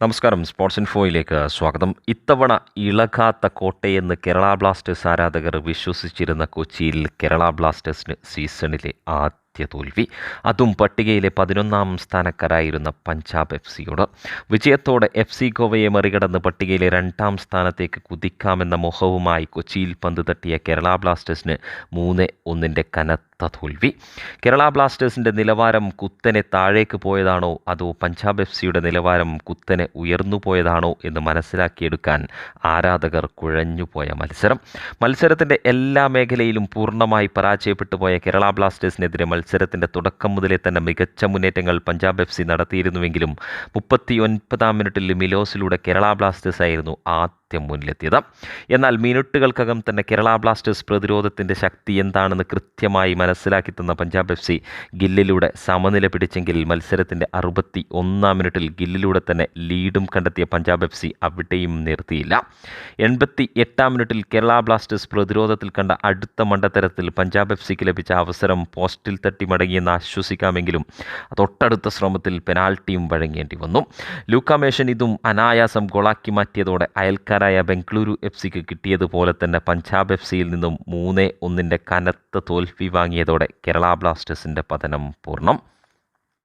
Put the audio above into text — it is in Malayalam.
നമസ്കാരം. സ്പോർട്സ് ഇൻഫോയിലേക്ക് സ്വാഗതം. ഇത്തവണ ഇളകാത്ത കോട്ടയെന്ന് കേരള ബ്ലാസ്റ്റേഴ്സ് ആരാധകർ വിശ്വസിച്ചിരുന്ന കൊച്ചിയിൽ കേരള ബ്ലാസ്റ്റേഴ്സിന് സീസണിലെ ആദ്യ തോൽവി. അതും പട്ടികയിലെ പതിനൊന്നാം സ്ഥാനക്കാരായിരുന്ന പഞ്ചാബ് എഫ് സിയോട് വിജയത്തോടെ എഫ് സി ഗോവയെ മറികടന്ന് പട്ടികയിലെ രണ്ടാം സ്ഥാനത്തേക്ക് കുതിക്കാമെന്ന മോഹവുമായി കൊച്ചിയിൽ പന്ത് തട്ടിയ കേരള ബ്ലാസ്റ്റേഴ്സിന് മൂന്ന് ഒന്നിന്റെ കനത്ത തോൽവി കേരള ബ്ലാസ്റ്റേഴ്സിന്റെ നിലവാരം കുത്തനെ താഴേക്ക് പോയതാണോ? അതോ പഞ്ചാബ് എഫ് സിയുടെ നിലവാരം കുത്തനെ ഉയർന്നു പോയതാണോ എന്ന് മനസ്സിലാക്കിയെടുക്കാൻ ആരാധകർ കുഴഞ്ഞുപോയ മത്സരം. മത്സരത്തിന്റെ എല്ലാ മേഖലയിലും പൂർണമായി പരാജയപ്പെട്ടു പോയ കേരള ബ്ലാസ്റ്റേഴ്സിനെതിരെ മത്സരത്തിന്റെ തുടക്കം മുതലേ തന്നെ മികച്ച മുന്നേറ്റങ്ങൾ പഞ്ചാബ് എഫ് സി നടത്തിയിരുന്നുവെങ്കിലും മുപ്പത്തി ഒൻപതാം മിനിറ്റിൽ മിലോസിലൂടെ കേരള ബ്ലാസ്റ്റേഴ്സ് ആയിരുന്നു ആദ്യം മുന്നിലെത്തിയത്. എന്നാൽ മിനിറ്റുകൾക്കകം തന്നെ കേരള ബ്ലാസ്റ്റേഴ്സ് പ്രതിരോധത്തിന്റെ ശക്തി എന്താണെന്ന് കൃത്യമായി മനസ്സിലാക്കി തന്ന പഞ്ചാബ് എഫ് സി ഗില്ലിലൂടെ സമനില പിടിച്ചെങ്കിൽ മത്സരത്തിന്റെ അറുപത്തി ഒന്നാം മിനിറ്റിൽ ഗില്ലിലൂടെ തന്നെ ലീഡും കണ്ടെത്തിയ പഞ്ചാബ് എഫ് സി അവിടെയും നിർത്തിയില്ല. എൺപത്തി എട്ടാം മിനിറ്റിൽ കേരള ബ്ലാസ്റ്റേഴ്സ് പ്രതിരോധത്തിൽ കണ്ട അടുത്ത മണ്ടത്തരത്തിൽ പഞ്ചാബ് എഫ് സിക്ക് ലഭിച്ച അവസരം പോസ്റ്റിൽ തട്ടി മടങ്ങിയെന്ന് ആശ്വസിക്കാമെങ്കിലും തൊട്ടടുത്ത ശ്രമത്തിൽ പെനാൽറ്റിയും വഴങ്ങേണ്ടി വന്നു. ലൂക്കാമേഷൻ ഇതും അനായാസം ഗോളാക്കി മാറ്റിയതോടെ അയൽക്കാരായ ബംഗളൂരു എഫ് സിക്ക് കിട്ടിയതുപോലെ തന്നെ പഞ്ചാബ് എഫ് സിയിൽ നിന്നും മൂന്ന് ഒന്നിന്റെ കനത്ത തോൽവി വാങ്ങിയതോടെ കേരള ബ്ലാസ്റ്റേഴ്സിന്റെ പതനം പൂർണം.